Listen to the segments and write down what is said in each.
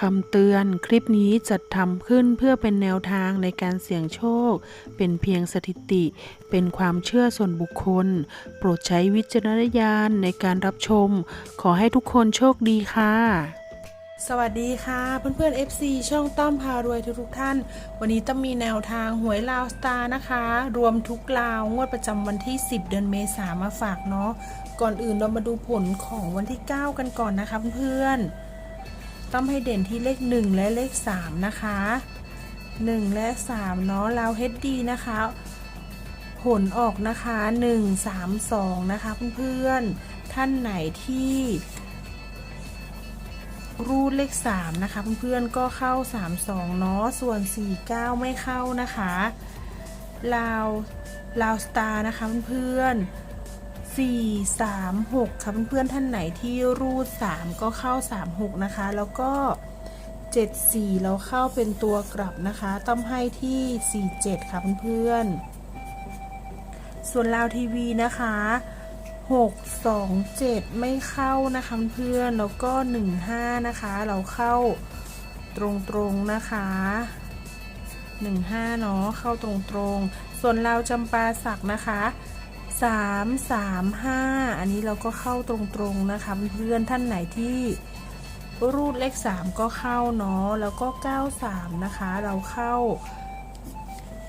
คำเตือนคลิปนี้จัดทำขึ้นเพื่อเป็นแนวทางในการเสี่ยงโชค เป็นเพียงสถิติ เป็นความเชื่อส่วนบุคคล โปรดใช้วิจารณญาณในการรับชม ขอให้ทุกคนโชคดีค่ะ สวัสดีค่ะเพื่อนๆ FC ช่องต้อมพารวยทุกๆท่าน วันนี้ต้องมีแนวทางหวยลาวสตาร์นะคะ รวมทุกลาวงวดประจำวันที่ 10 เดือนเมษามาฝากเนาะก่อนอื่นเรามาดูผลของวันที่ 9 กันก่อนนะคะเพื่อนๆ ต้องให้เด่นที่เลข 1 และเลข 3 นะคะ 1 และ 3 เนาะลาวเฮดดีนะคะผลออกนะคะ 1 3 2 นะคะเพื่อนๆ ท่านไหนที่รูดเลข 3 นะคะเพื่อนๆ ก็เข้า 3 2 เนาะ ส่วน 4 9 ไม่เข้านะคะลาวลาวสตาร์นะคะเพื่อนๆ 4 3 6ค่ะเพื่อนๆท่านไหนที่รูด 3 ก็เข้า 3 6 นะคะ แล้วก็ 7 4 เราเข้าเป็นตัวกลับนะคะ ต้องให้ที่ 4 7 ค่ะเพื่อนๆส่วนลาวทีวีนะคะ 6 2 7 ไม่เข้านะคะเพื่อนแล้วก็ 1 5 นะคะ เราเข้าตรงๆนะคะ 1 5 เนาะเข้าตรงๆ ส่วนเราจำปาสักนะคะ สามสามห้าอันนี้เราก็เข้าตรงๆนะคะเพื่อนท่านไหนที่รูดเลขสามก็เข้าเนาะแล้วก็ก้าวสามนะคะ เราเข้า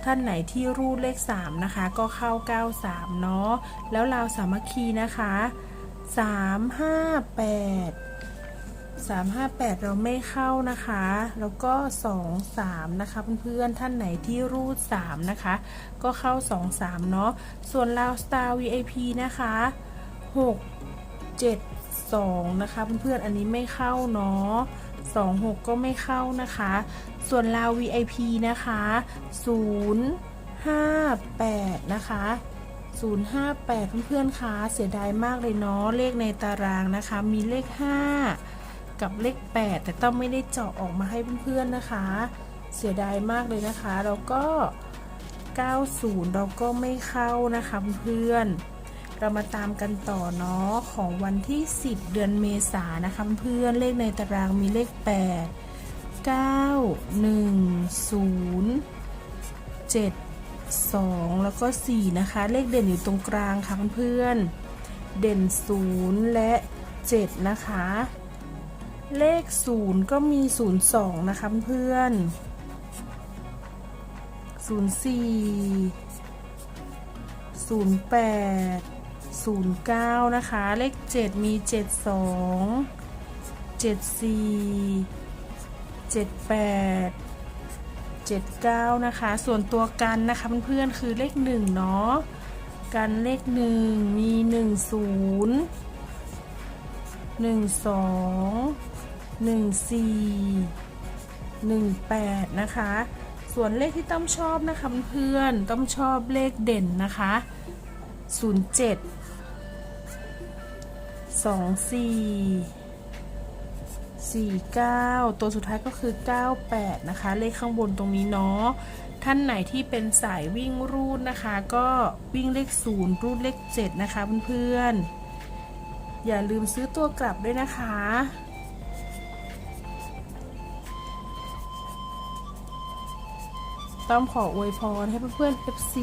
ท่านไหนที่รูดเลขสามนะคะ ก็เข้าก้าวสามเนาะแล้วเราสามัคคีนะคะสามห้าแปด 358 358เราไม่เข้านะคะ แล้วก็23นะคะเพื่อนๆท่านไหนที่รูด3นะคะ ก็เข้า23เนาะส่วนลาวสตาร์ VIP นะคะ6 7 2นะคะเพื่อนๆอันนี้ไม่เข้าเนาะ26ก็ไม่เข้านะคะ ส่วนลาว VIP นะคะ058นะคะ058 เพื่อนๆคะเสียดายมากเลยเนาะเลขในตารางนะคะ มีเลข 5 กับเลข 8 แต่ต้องไม่ได้เจาะออกมาให้เพื่อนๆนะคะ เสียดายมากเลยนะคะ แล้วก็ 90 เราก็ไม่เข้านะคะเพื่อนเรามาตามกันต่อเนาะของวันที่ 10 เดือนเมษายนนะคะเพื่อนเลขในตารางมีเลข 8 9 1 0 7 2 แล้วก็ 4 นะคะ เลขเด่นอยู่ตรงกลางค่ะเพื่อนเด่น 0 และ 7 นะคะ เลข 0 ก็มี 02 นะคะเพื่อน 04 08 09 นะคะ เลข 7 มี 72 74 78 79 นะคะ ส่วนตัวกันนะคะเพื่อนๆคือเลข 1 เนาะกันเลข 1 มี 10 12 14 18 นะคะ ส่วนเลขที่ต้อมชอบนะคะเพื่อนต้อมชอบเลขเด่นนะคะ 07 24 49 ตัวสุดท้ายก็คือ 98 นะคะ เลขข้างบนตรงนี้เนาะท่านไหนที่เป็นสายวิ่งรูดนะคะ ก็วิ่งเลข 0 รูดเลข 7 นะคะเพื่อนๆอย่าลืมซื้อตัวกลับด้วยนะคะ ต้อมขออวยพรให้เพื่อนๆ FC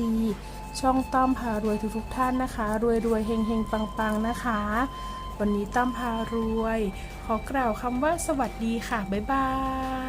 ช่องต้อมพารวยทุกๆท่านนะคะ รวยรวยเฮงเฮงปังปังๆนะคะ วันนี้ต้อมพารวย ขอกล่าวคำว่าสวัสดีค่ะ บ๊ายบาย